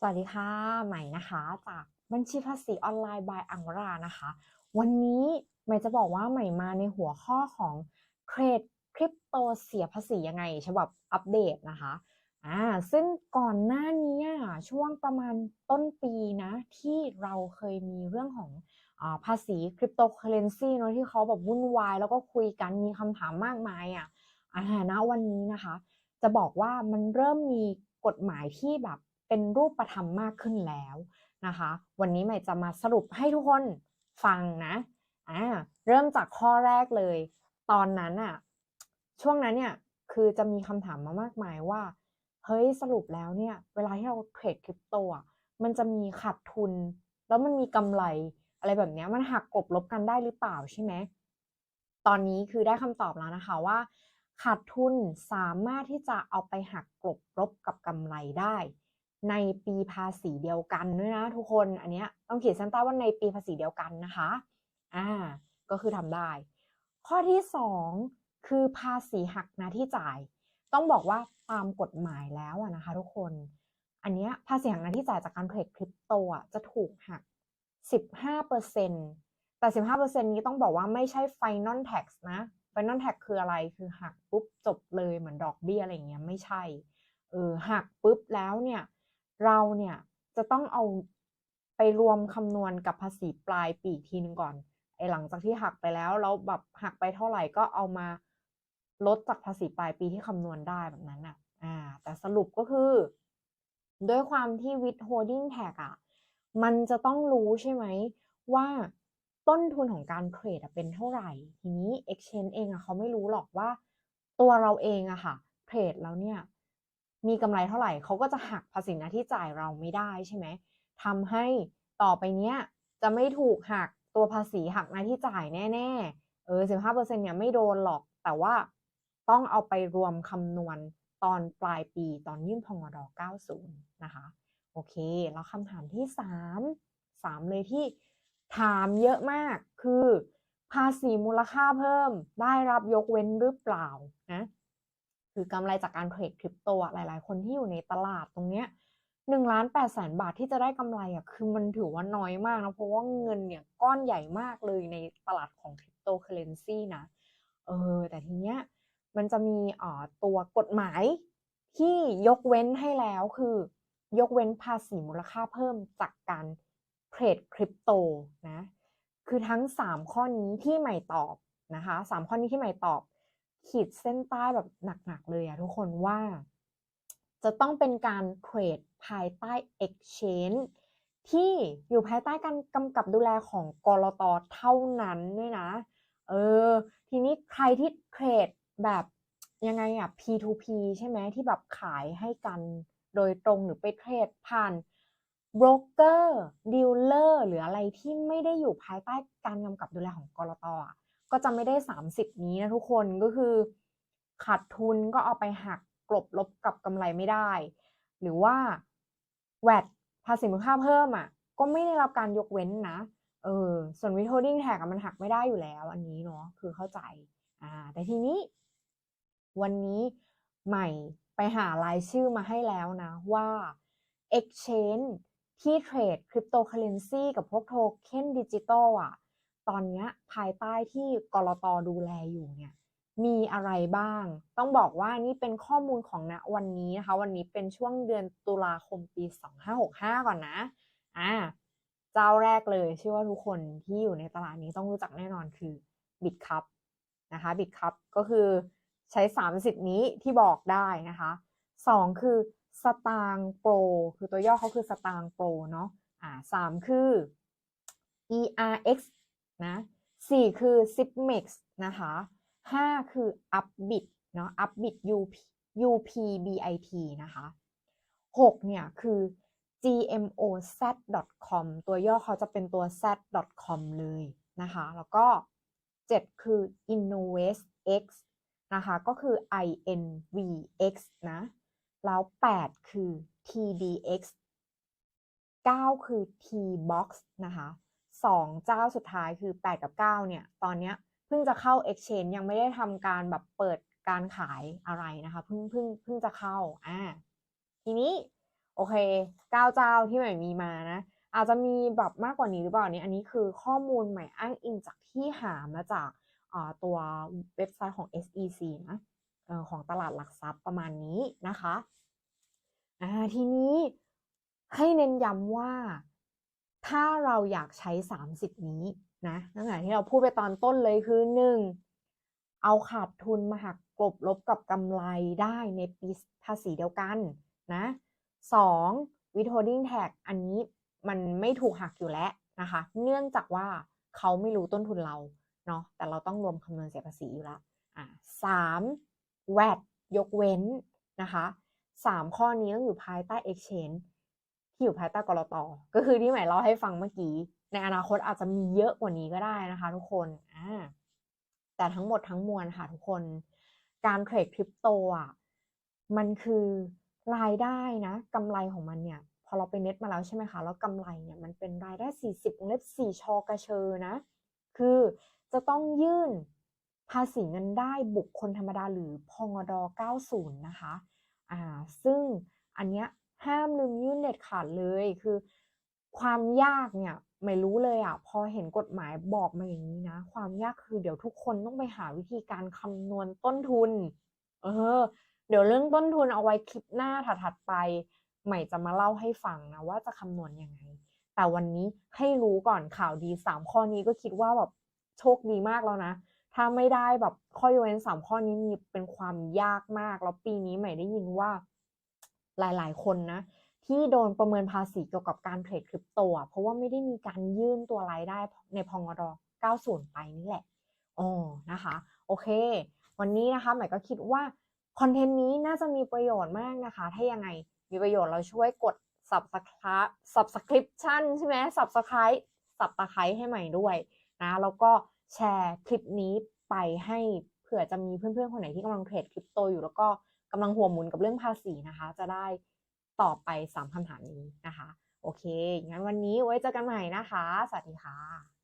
สวัสดีค่ะใหม่นะคะ จากบัญชีภาษีออนไลน์ by อังวรานะคะ วันนี้ใหม่จะบอกว่าใหม่มาในหัวข้อของเทรดคริปโตเสียภาษียังไง ฉบับอัปเดตนะคะอ่าซึ่งก่อนหน้านี้อะช่วงประมาณต้นปีนะที่เราเคยมีเรื่องของอภาษีคริปโตเคอเรนซีเนอะที่เขาแบบวุ่นวาย แล้วก็คุยกันมีคำถามมากมายอะอ่าณวันนี้นะคะ จะบอกว่ามันเริ่มมีกฎหมายที่แบบ เป็นรูปธรรมมากขึ้นแล้วนะคะ วันนี้ใหม่จะมาสรุปให้ทุกคนฟังนะอ่าเริ่มจากข้อแรกเลย ตอนนั้นอะช่วงนั้นเนี่ยคือจะมีคำถามมามากมายว่า เฮ้ยสรุปแล้วเนี่ย เวลาที่เราเทรดคริปโตอะมันจะมีขาดทุน แล้วมันมีกำไรอะไรแบบนี้มันหักกลบลบกันได้หรือเปล่าใช่ไหมตอนนี้คือได้คำตอบแล้วนะคะว่าขาดทุนสามารถที่จะเอาไปหักกลบลบกับกำไรได้ ในปีภาษีเดียวกันด้วยนะทุกคนอันเนี้ยต้องเขียนเส้นใต้ว่าในปีภาษีเดียวกันนะคะอ่าก็คือทำได้ ข้อที่สองคือภาษีหักน้าที่จ่าย ต้องบอกว่าตามกฎหมายแล้วอะนะคะทุกคน อันเนี้ยภาษีหักน้าที่จ่ายจากการเทรดคริปโตอะจะถูกหัก 15%แต่ 15%นี้ต้องบอกว่าไม่ใช่ final tax นะ final tax คืออะไรคือหักปุ๊บจบเลยเหมือนดอกเบี้ยอะไรเงี้ยไม่ใช่เออหักปุ๊บแล้วเนี่ย เราเนี่ยจะต้องเอาไปรวมคำนวณกับภาษีปลายปีทีนึงก่อนไอหลังจากที่หักไปแล้วแล้วแบบหักไปเท่าไหร่ก็เอามาลดจากภาษีปลายปีที่คำนวณได้แบบนั้นอะอ่า แต่สรุปก็คือ ด้วยความที่ withholding tax อะมันจะต้องรู้ใช่ไหมว่าต้นทุนของการเทรดเป็นเท่าไหร่ ทีนี้ exchange เองอะเขาไม่รู้หรอกว่าตัวเราเองอะค่ะเทรดแล้วเนี่ย มีกำไรเท่าไหร่เขาก็จะหักภาษีหน้าที่จ่ายเราไม่ได้ใช่ไหมทำให้ต่อไปเนี้ยจะไม่ถูกหักตัวภาษีหักหน้าที่จ่ายแน่ ๆ เออสิบห้าเปอร์เซ็นเนี่ยไม่โดนหรอก แต่ว่าต้องเอาไปรวมคำนวณตอนปลายปีตอนยื่นพงด90 นะคะ โอเค แล้วคำถามที่สามสามเลยที่ถามเยอะมากคือ ภาษีมูลค่าเพิ่มได้รับยกเว้นหรือเปล่านะ คือกำไรจากการเทรดคริปโตหลาย ๆ คนที่อยู่ในตลาดตรงเนี้ยหนึ่งล้านแปดแสนบาทที่จะได้กำไรอะคือมันถือว่าน้อยมากนะ เพราะว่าเงินเนี่ยก้อนใหญ่มากเลยในตลาดของคริปโตเคอเรนซีนะ เออ แต่ทีเนี้ยมันจะมีอ่อตัวกฎหมายที่ยกเว้นให้แล้วคือยกเว้นภาษีมูลค่าเพิ่มจากการเทรดคริปโตนะ คือทั้ง 3 ข้อนี้ที่ใหม่ตอบนะคะ3ข้อนี้ที่ใหม่ตอบ ขีดเส้นใต้แบบหนักๆเลยอะทุกคนว่า จะต้องเป็นการเทรดภายใต้ Exchange ที่อยู่ภายใต้การกำกับดูแลของกรตเท่านั้นด้วยนะ เออ ทีนี้ใครที่เทรดแบบยังไงอะ P2P ใช่ไหมที่แบบขายให้กันโดยตรงหรือไปเทรดผ่านโบรกเกอร์ดีลเลอร์หรืออะไรที่ไม่ได้อยู่ภายใต้การกำกับดูแลของกรตอะ ก็จะไม่ได้ 30 นี้นะทุกคนก็คือขาดทุนก็เอาไปหักกลบลบกับกำไรไม่ได้ หรือว่าแวดภาษีมูลค่าเพิ่มอะ ก็ไม่ได้รับการยกเว้นนะเออส่วน withholding tax มันหักไม่ได้อยู่แล้ว อันนี้เนาะคือเข้าใจอ่าแต่ทีนี้ วันนี้ใหม่ไปหารายชื่อมาให้แล้วนะว่า Exchange ที่เทรดคริปโตเคอเรนซีกับพวกโทเค็นดิจิตอลอะ ตอนนี้ภายใต้ที่กรตดูแลอยู่เนี่ยมีอะไรบ้าง ต้องบอกว่านี่เป็นข้อมูลของณวันนี้นะคะ วันนี้เป็นช่วงเดือนตุลาคมปี 2565 ก่อนนะ อ่า เจ้าแรกเลยเชื่อว่าทุกคนที่อยู่ในตลาดนี้ต้องรู้จักแน่นอนคือ BitCup นะคะ BitCup ก็คือใช้ 30 นี้ที่บอกได้นะคะ 2 คือสตางโปร คือตัวย่อเขาคือสตางโปรเนาะ อ่าสามคือ ERX นะสี่คือ Zipmex นะคะห้าคือ Upbit เนาะ Upbit UP UPBIT นะคะหกเนี่ยคือ GMOZ.com ตัวย่อเขาจะเป็นตัว Z.com เลยนะคะ แล้วก็เจ็ดคือ InnovestX นะคะ ก็คือ INVX นะ แล้ว8คือ TDX 9 คือ TBox นะคะ 2 เจ้าสุดท้ายคือ 8 กับ 9 เนี่ย ตอนนี้เพิ่งจะเข้า Exchange ยังไม่ได้ทำการแบบเปิดการขายอะไรนะคะเพิ่งเพิ่งเพิ่งจะเข้าอ่าทีนี้โอเคเก้าเจ้าที่ใหม่มีมานะ อาจจะมีแบบมากกว่านี้หรือเปล่าเนี่ยอันนี้คือข้อมูลใหม่อ้างอิงจากที่หามาจากาตัวเว็บไซต์ของ SEC นะอของตลาดหลักทรัพย์ประมาณนี้นะคะอ่าทีนี้ให้เน้นย้ำว่า ถ้าเราอยากใช้ 30 นี้นะตั้งแต่ที่เราพูดไปตอนต้นเลยคือ 1. เอาขาดทุนมาหักกลบลบกับกำไรได้ในปีภาษีเดียวกันนะ 2. withholding tax อันนี้มันไม่ถูกหักอยู่แล้วนะคะ เนื่องจากว่าเขาไม่รู้ต้นทุนเราเนาะแต่เราต้องรวมคำนวณเสียภาษีอยู่ล้วอ่าสาม VAT ยกเว้นนะคะสามข้อนี้ต้องอยู่ภายใต้ exchange ที่อยู่ภายใต้กรตก็คือที่หมายเล่าให้ฟังเมื่อกี้ ในอนาคตอาจจะมีเยอะกว่านี้ก็ได้นะคะทุกคนอ่าแต่ทั้งหมดทั้งมวลค่ะทุกคน การเทรดคริปโตอะมันคือรายได้นะกำไรของมันเนี่ยพอเราไปเน็ตมาแล้วใช่ไหมคะแล้วกำไรเนี่ยมันเป็นรายได้ 40วงเล็บ4ชอกระเชอนะ คือจะต้องยื่นภาษีเงินได้บุคคลธรรมดาหรือพงด90 นะคะอ่าซึ่งอันเนี้ย ห้ามลืมยื่นเด็ดขาดเลยคือ ความยากเนี่ยไม่รู้เลยอะ พอเห็นกฎหมายบอกมาอย่างนี้นะ ความยากคือเดี๋ยวทุกคนต้องไปหาวิธีการคำนวณต้นทุน เออ เดี๋ยวเรื่องต้นทุนเอาไว้คลิปหน้าถัดๆไป ใหม่จะมาเล่าให้ฟังนะว่าจะคำนวณยังไง แต่วันนี้ให้รู้ก่อนข่าวดีสามข้อนี้ก็คิดว่าแบบโชคดีมากแล้วนะถ้าไม่ได้แบบข้อยกเว้นสามข้อนี้มีเป็นความยากมาก แล้วปีนี้ใหม่ได้ยินว่า หลาย ๆ คนนะ ที่โดนประเมินภาษีเกี่ยวกับการเทรดคริปโตเพราะว่าไม่ได้มีการยื่นตัวรายได้ในพงด90 ไปนี่แหละอ๋อนะคะ โอเค วันนี้นะคะใหม่ก็คิดว่าคอนเทนต์นี้น่าจะมีประโยชน์มากนะคะ ถ้ายังไงมีประโยชน์เราช่วยกด subscribe subscription ใช่ไหม subscribe subscribe ให้ใหม่ด้วยนะแล้วก็แชร์คลิปนี้ไปให้เผื่อจะมีเพื่อนๆ คนไหนที่กำลังเทรดคริปโตอยู่แล้วก็ กำลังหัวหมุนกับเรื่องภาษีนะคะ จะได้ตอบไป 3คำถามนี้นะคะ โอเค งั้นวันนี้ไว้เจอกันใหม่นะคะ สวัสดีค่ะ